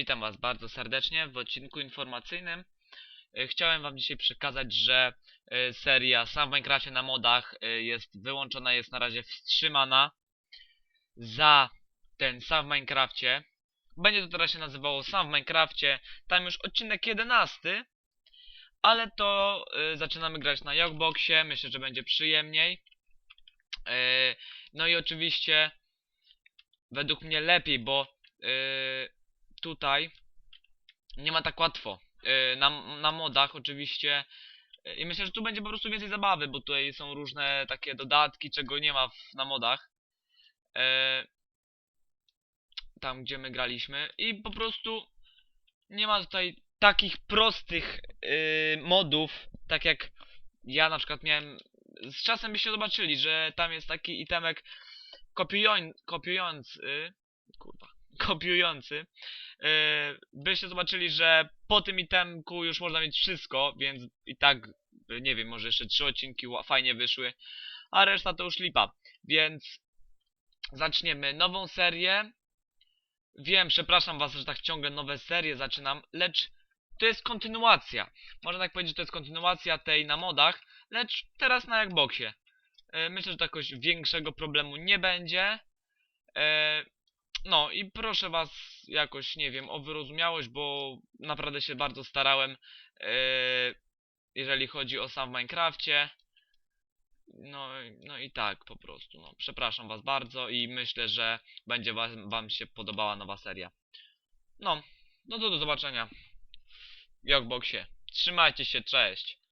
Witam Was bardzo serdecznie w odcinku informacyjnym. E, Chciałem Wam dzisiaj przekazać, że e, seria Sam w Minecrafcie na modach e, jest wyłączona, jest na razie wstrzymana. Za ten Sam w Minecrafcie. Będzie to teraz się nazywało Sam w Minecrafcie. Tam już odcinek 11. Ale to zaczynamy grać na Jogboxie. Myślę, że będzie przyjemniej. No i oczywiście według mnie lepiej, bo tutaj nie ma tak łatwo. Yy, na, na modach oczywiście. Yy, I myślę, że tu będzie po prostu więcej zabawy, bo tutaj są różne takie dodatki, czego nie ma w, na modach. Yy, tam, gdzie my graliśmy. I po prostu nie ma tutaj takich prostych modów, tak jak ja na przykład miałem. Z czasem byście zobaczyli, że tam jest taki itemek kopiują, kopiujący. Kurwa. Kopiujący yy, byście zobaczyli, że po tym itemku już można mieć wszystko, więc i tak, nie wiem, może jeszcze trzy odcinki fajnie wyszły, a reszta to już lipa. Więc zaczniemy nową serię. Wiem, przepraszam was, że tak ciągle nowe serie zaczynam, lecz to jest kontynuacja. Można tak powiedzieć, że to jest kontynuacja tej na modach, lecz teraz na Jackboxie. Yy, myślę, że to jakoś większego problemu nie będzie. No i proszę was jakoś, nie wiem, o wyrozumiałość, bo naprawdę się bardzo starałem, yy, jeżeli chodzi o sam w Minecrafcie. No, no i tak po prostu, no. Przepraszam was bardzo i myślę, że będzie wam, wam się podobała nowa seria. No, no to do zobaczenia w Jogboxie. Trzymajcie się, cześć.